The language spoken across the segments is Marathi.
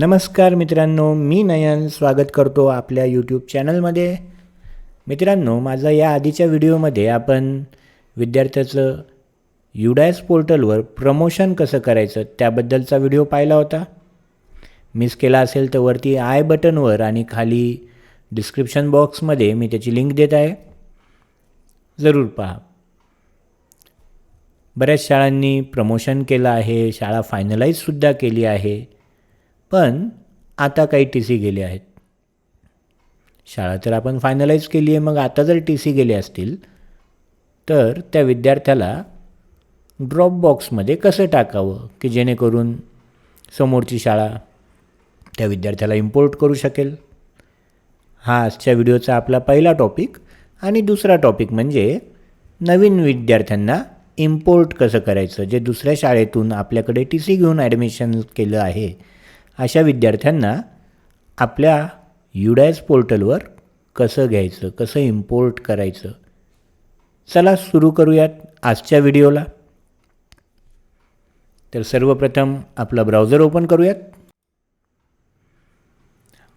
नमस्कार मित्रांनो मी नयन स्वागत करतो आपल्या यूट्यूब चॅनलमध्ये मित्रांनो माझा या आधीच्या व्हिडिओमध्ये आपण विद्यार्थ्याचं युडायस पोर्टलवर प्रमोशन कसं करायचं त्याबद्दलचा व्हिडिओ पाहिला होता. मिस केला असेल तर वरती आय बटनवर आणि खाली डिस्क्रिप्शन बॉक्समध्ये मी त्याची लिंक देत आहे. जरूर पहा. बऱ्याच शाळांनी प्रमोशन केलं आहे शाळा फायनलाईजसुद्धा केली आहे. पण आता काही टी सी गेले आहेत. शाळा तर आपण फायनलाईज केली आहे मग आता जर टी सी गेले असतील तर त्या विद्यार्थ्याला ड्रॉप बॉक्समध्ये कसं टाकावं? की जेणेकरून समोरची शाळा त्या विद्यार्थ्याला इम्पोर्ट करू शकेल? हा आजच्या व्हिडिओचा आपला पहिला टॉपिक आणि दुसरा टॉपिक म्हणजे नवीन विद्यार्थ्यांना इम्पोर्ट कसं करायचं? जे दुसऱ्या शाळेतून आपल्याकडे टी सी घेऊन ॲडमिशन केलं आहे अशा विद्यार्थ्यांना आपल्या युडायस पोर्टलवर कसं घ्यायचं कसं इम्पोर्ट करायचं चला सुरू करूयात आजच्या व्हिडिओला. तर सर्वप्रथम आपला ब्राउझर ओपन करूयात.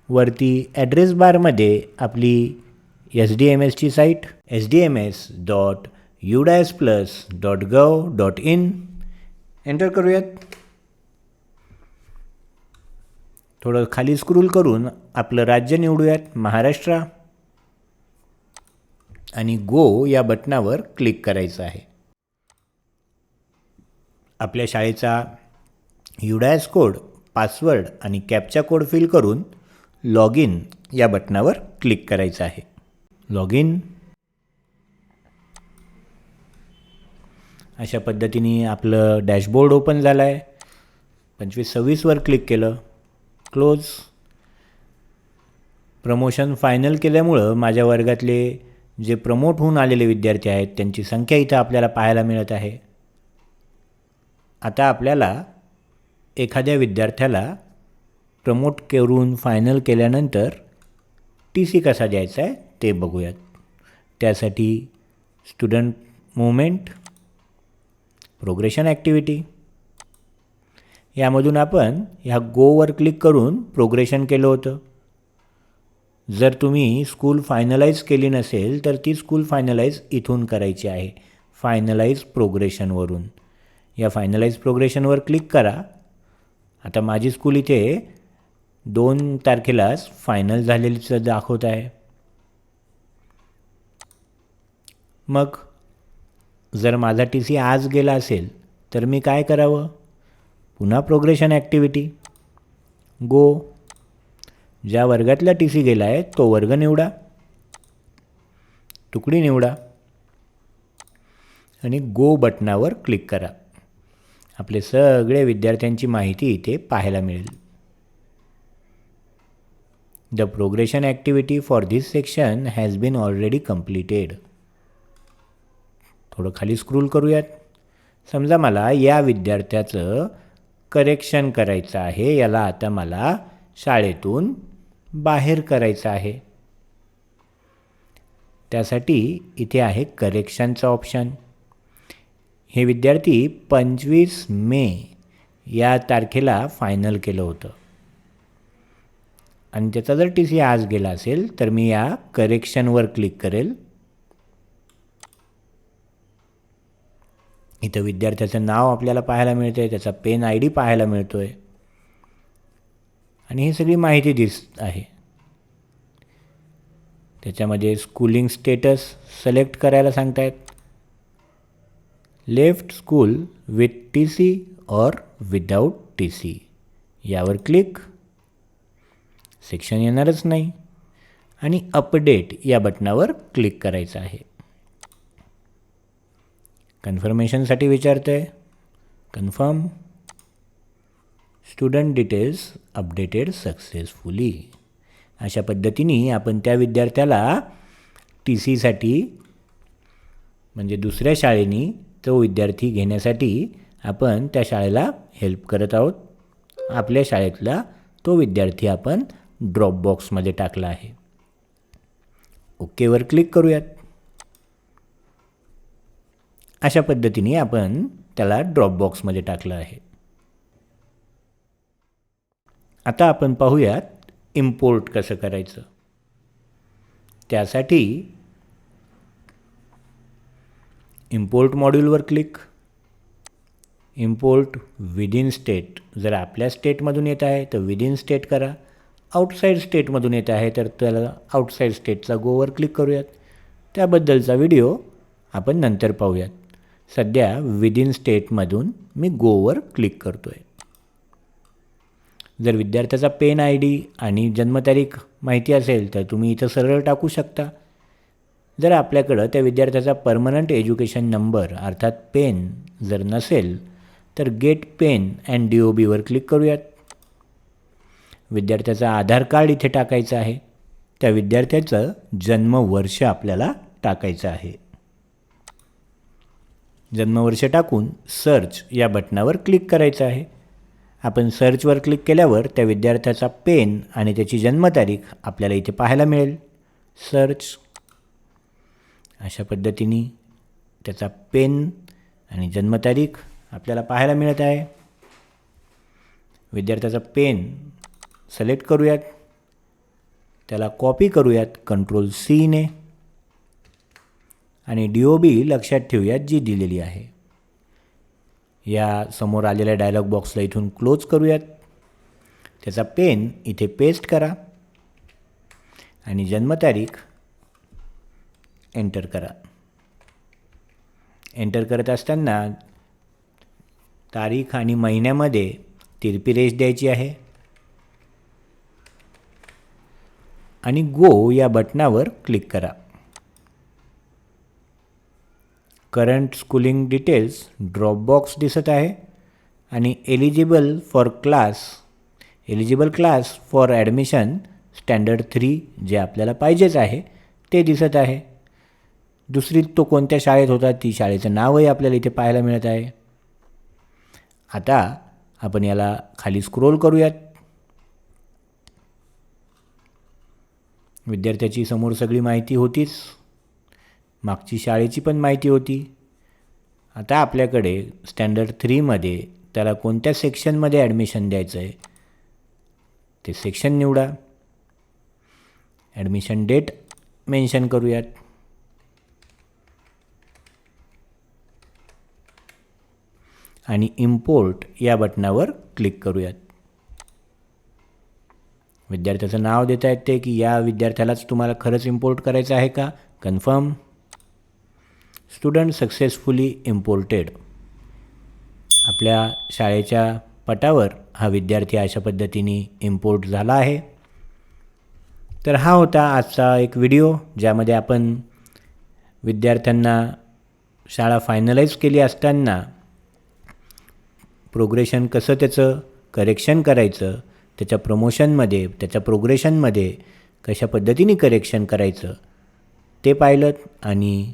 वरती ॲड्रेस बारमध्ये आपली एस डी एम एसची site S D M S dot UDISE plus dot gov dot in enter करूयात. थोडं खाली स्क्रूल करून आपलं राज्य निवडूयात महाराष्ट्र. आणि गो या बटनावर क्लिक करायचं आहे. आपल्या शाळेचा युडायस कोड पासवर्ड आणि कॅपचा कोड फिल करून लॉग इन या बटनावर क्लिक करायचं आहे. लॉग इन अशा पद्धतीने आपलं डॅशबोर्ड ओपन झालं आहे पंचवीस सव्वीसवर क्लिक केलं. क्लोज प्रमोशन फायनल केल्यामुळं माझ्या वर्गातले जे प्रमोट होऊन आलेले विद्यार्थी आहेत त्यांची संख्या इथं आपल्याला पाहायला मिळत आहे. आता आपल्याला एखाद्या विद्यार्थ्याला प्रमोट करून फायनल केल्यानंतर टी सी कसा द्यायचा आहे ते बघूयात. त्यासाठी स्टुडंट मुवमेंट प्रोग्रेशन ॲक्टिव्हिटी यामधून आपण ह्या गोवर क्लिक करून प्रोग्रेशन केलं होतं. जर तुम्ही स्कूल फायनलाईज केली नसेल तर ती स्कूल फायनलाईज इथून करायची आहे. फायनलाईज प्रोग्रेशनवरून या फायनलाईज प्रोग्रेशनवर क्लिक करा. आता माझी स्कूल इथे दोन तारखेलाच फायनल झालेलीचं दाखवत आहे. मग जर माझा टी सी आज गेला असेल तर मी काय करावं? पुन्हा प्रोग्रेशन ॲक्टिव्हिटी गो ज्या वर्गातला टी सी गेला आहे तो वर्ग निवडा. तुकडी निवडा. आणि गो बटनावर क्लिक करा. आपले सगळे विद्यार्थ्यांची माहिती इथे पाहायला मिळेल. The progression activity for this section has been already completed थोडं खाली स्क्रूल करूयात. समजा मला या विद्यार्थ्याचं करेक्शन करायचं आहे. याला आता मला शाळेतून बाहेर करायचं आहे. त्यासाठी इथे आहे करेक्शनचं ऑप्शन हे विद्यार्थी पंचवीस मे या तारखेला फायनल केलं होतं. आणि त्याचा जर टी सी आज गेला असेल तर मी या करेक्शनवर क्लिक करेल. इथं विद्यार्थ्याचं नाव आपल्याला पाहायला मिळतं आहे त्याचा पेन आय डी पाहायला मिळतो आहे आणि ही सगळी माहिती दिस आहे. त्याच्यामध्ये स्कूलिंग स्टेटस सिलेक्ट करायला सांगतायत. Left school with T C और विदाऊट टी सी यावर क्लिक सेक्शन येणारच नाही. आणि अपडेट या बटनावर क्लिक करायचं आहे. कन्फर्मेशनसाठी विचारते आहे confirm. Student details updated successfully. अशा पद्धतीने आपण त्या विद्यार्थ्याला टी सीसाठी म्हणजे दुसऱ्या शाळेनी तो विद्यार्थी घेण्यासाठी आपण त्या शाळेला हेल्प करत आहोत. आपल्या शाळेतला तो विद्यार्थी आपण ड्रॉप बॉक्समध्ये टाकला आहे. ओकेवर क्लिक करूयात. अशा पद्धतीने आपण त्याला ड्रॉप बॉक्समध्ये टाकलं आहे. आता आपण पाहूयात इम्पोर्ट कसं करायचं. त्यासाठी इम्पोर्ट मॉड्यूलवर क्लिक इम्पोर्ट विदिन स्टेट जर आपल्या स्टेटमधून येत आहे तर विदिन स्टेट करा. आउटसाईड स्टेटमधून येत आहे तर त्याला आउटसाईड स्टेटचा गोवर क्लिक करूयात. त्याबद्दलचा व्हिडिओ आपण नंतर पाहूयात. सध्या विदिन स्टेटमधून मी गोवर क्लिक करतो आहे जर विद्यार्थ्याचा पेन आय डी आणि जन्मतारीख माहिती असेल तर तुम्ही इथं सरळ टाकू शकता. जर आपल्याकडं त्या विद्यार्थ्याचा परमनंट एज्युकेशन नंबर अर्थात पेन जर नसेल तर get PEN and D O beaver click करूयात. विद्यार्थ्याचा आधार कार्ड इथे टाकायचं आहे. त्या विद्यार्थ्याचं जन्मवर्ष आपल्याला टाकायचं आहे. जन्मवर्ष टाकून सर्च या बटनावर क्लिक करायचं आहे. आपण सर्चवर क्लिक केल्यावर त्या विद्यार्थ्याचा पेन आणि त्याची जन्मतारीख आपल्याला इथे पाहायला मिळेल. सर्च अशा पद्धतीने त्याचा पेन आणि जन्मतारीख आपल्याला पाहायला मिळत आहे. विद्यार्थ्याचा पेन सिलेक्ट करूयात. त्याला कॉपी करूयात कंट्रोल सीने आणि डी ओ बी लक्षात ठेवूयात जी दिलेली आहे. या समोर आलेल्या डायलॉग बॉक्सला इथून क्लोज करूयात. त्याचा पेन इथे पेस्ट करा. आणि जन्मतारीख एंटर करा. एंटर करत असताना तारीख आणि महिन्यामध्ये तिरपी रेष द्यायची आहे. आणि गो या बटनावर क्लिक करा. करंट स्कूलिंग डिटेल्स ड्रॉपबॉक्स दिसत आहे आणि eligible for class eligible class for admission standard three जे आपल्याला पाहिजेच आहे ते दिसत आहे. दुसरी तो कोणत्या शाळेत होता ती शाळेचं नावही आपल्याला इथे पाहायला मिळत आहे. आता आपण याला खाली स्क्रोल करूयात. विद्यार्थ्याची समोर सगळी माहिती होतीच. मागची शाळेची पण माहिती होती. आता आपल्याकडे स्टँडर्ड थ्रीमध्ये त्याला कोणत्या सेक्शनमध्ये ॲडमिशन द्यायचं आहे ते सेक्शन निवडा. ॲडमिशन डेट मेन्शन करूयात. आणि इम्पोर्ट या बटनावर क्लिक करूयात. विद्यार्थ्याचं नाव देता येते की या विद्यार्थ्यालाच तुम्हाला खरंच इम्पोर्ट करायचं आहे का? कन्फर्म स्टुडंट सक्सेसफुली इम्पोर्टेड आपल्या शाळेच्या पटावर हा विद्यार्थी अशा पद्धतीने इम्पोर्ट झाला आहे. तर हा होता आजचा एक व्हिडिओ ज्यामध्ये आपण विद्यार्थ्यांना शाळा फायनलाईज केली असताना प्रोग्रेशन कसं त्याचं करेक्शन करायचं त्याच्या प्रमोशनमध्ये त्याच्या प्रोग्रेशनमध्ये कशा पद्धतीने करेक्शन करायचं ते पाहिलं आणि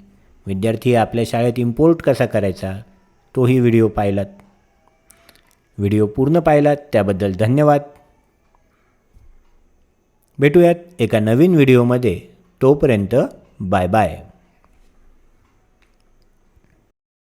विद्यार्थी आपल्या शाळेत इम्पोर्ट कसा करायचा तोही व्हिडिओ पाहिलात. व्हिडिओ पूर्ण पाहिलात त्याबद्दल धन्यवाद. भेटूयात एका नवीन व्हिडिओमध्ये तोपर्यंत बाय बाय